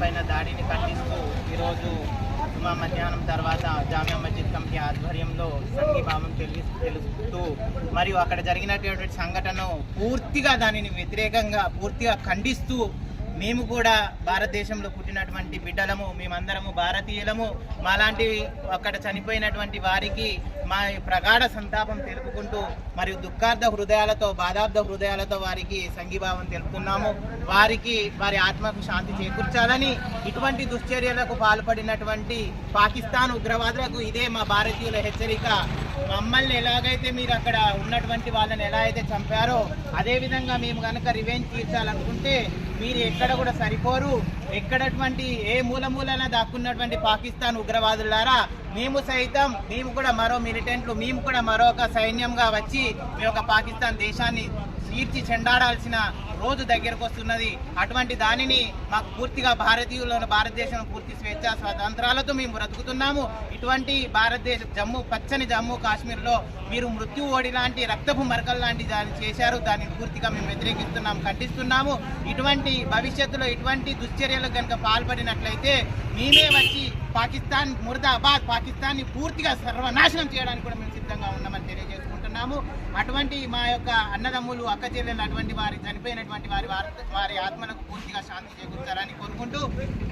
పైన దాడిని ఖండిస్తూ ఈరోజు జుమా మధ్యాహ్నం తర్వాత జామియా మస్జిద్ కమిటీ ఆధ్వర్యంలో సంఘీభావం తెలి తెలుస్తూ మరియు అక్కడ జరిగినటువంటి సంఘటనను పూర్తిగా దానిని వ్యతిరేకంగా పూర్తిగా ఖండిస్తూ మేము కూడా భారతదేశంలో పుట్టినటువంటి బిడ్డలము మేమందరము భారతీయులము. మాలాంటి అక్కడ చనిపోయినటువంటి వారికి మా ప్రగాఢ సంతాపం తెలుపుకుంటూ మరియు దుఃఖార్థ హృదయాలతో బాధార్థ హృదయాలతో వారికి సంఘీభావం తెలుపుతున్నాము. వారికి వారి ఆత్మకు శాంతి చేకూర్చాలని ఇటువంటి దుశ్చర్యలకు పాల్పడినటువంటి పాకిస్తాన్ ఉగ్రవాదులకు ఇదే మా భారతీయుల హెచ్చరిక. మమ్మల్ని ఎలాగైతే మీరు అక్కడ ఉన్నటువంటి వాళ్ళని ఎలా అయితే చంపారో అదేవిధంగా మేము కనుక రివెంజ్ తీర్చాలనుకుంటే మీరు ఎక్కడ కూడా సరిపోరు. ఎక్కడటువంటి ఏ మూల మూలన దాక్కున్నటువంటి పాకిస్తాన్ ఉగ్రవాదులారా మేము సైతం మేము కూడా మరో మిలిటెంట్లు మేము కూడా మరొక సైన్యంగా వచ్చి మీ యొక్క పాకిస్తాన్ దేశాన్ని తీర్చి చెండాడాల్సిన రోజు దగ్గరకు వస్తున్నది. అటువంటి దానిని మాకు పూర్తిగా భారతీయులను భారతదేశం పూర్తి స్వేచ్ఛ స్వాతంత్రాలతో మేము బ్రతుకుతున్నాము. ఇటువంటి భారతదేశ జమ్మూ పచ్చని జమ్మూ కాశ్మీర్లో మీరు మృత్యు ఓడి లాంటి రక్తపు మరకల్ లాంటి దాన్ని చేశారు. దాన్ని పూర్తిగా మేము వ్యతిరేకిస్తున్నాం ఖండిస్తున్నాము. ఇటువంటి భవిష్యత్తులో ఇటువంటి దుశ్చర్యలకు కనుక పాల్పడినట్లయితే మేమే వచ్చి పాకిస్తాన్ ముర్దాబాద్ పాకిస్తాన్ని పూర్తిగా సర్వనాశనం చేయడానికి కూడా మేము సిద్ధంగా ఉన్నామని తెలియజేసుకుంటున్నాము అటువంటి మా యొక్క అన్నదమ్ములు అక్క చెల్లెలు అటువంటి వారి చనిపోయినటువంటి వారి వారి- వారి ఆత్మలకు పూర్తిగా శాంతి చేకూర్చాలని కోరుకుంటూ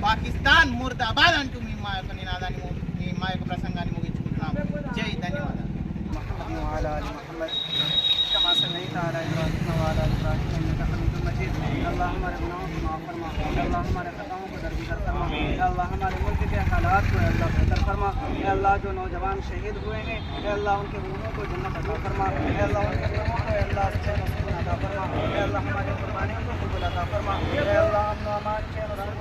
పాకిస్తాన్ ముర్దాబాద్ అంటూ మేము మా యొక్క నినాదాన్ని ము- మీ- మా యొక్క ప్రసంగాన్ని ముగించుకుంటున్నాము జై ధన్యవాదాలు محمد وعلى ال محمد كما صليت على ابراهيم وعلى ال ابراهيم انك حميد مجيد اللهم ربنا معاف فرما اللہ ہمارے خطاؤں کو درگزر فرما اے اللہ ہمارے ملک کے حالات کو اللہ بہتر فرما اے اللہ جو نوجوان شہید ہوئے ہیں اے اللہ ان کے روحوں کو جنت عطا فرما اے اللہ ان کے روحوں کو اللہ اچھے و عطا فرما اے اللہ ہمارے قربانیوں کو قبول عطا فرما اے اللہ امن و امان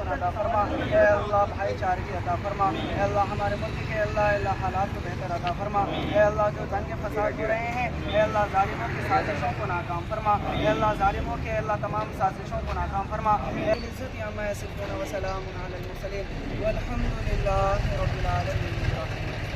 چین عطا فرما اے اللہ بھائی چارگی عطا فرما۔ اے اللہ، ہمارے ملک کے اللہ اللہ حالات کو بہتر عطا فرما۔ اے اللہ، جو دنگ فساد ہو رہے ہیں، اے اللہ، ظالموں کی سازشوں کو ناکام فرما۔ اے اللہ، ظالموں کے اللہ تمام سازشوں کو ناکام فرما۔ اے العزت عما یصفون وسلام علی المرسلین۔ والحمد للہ رب العالمین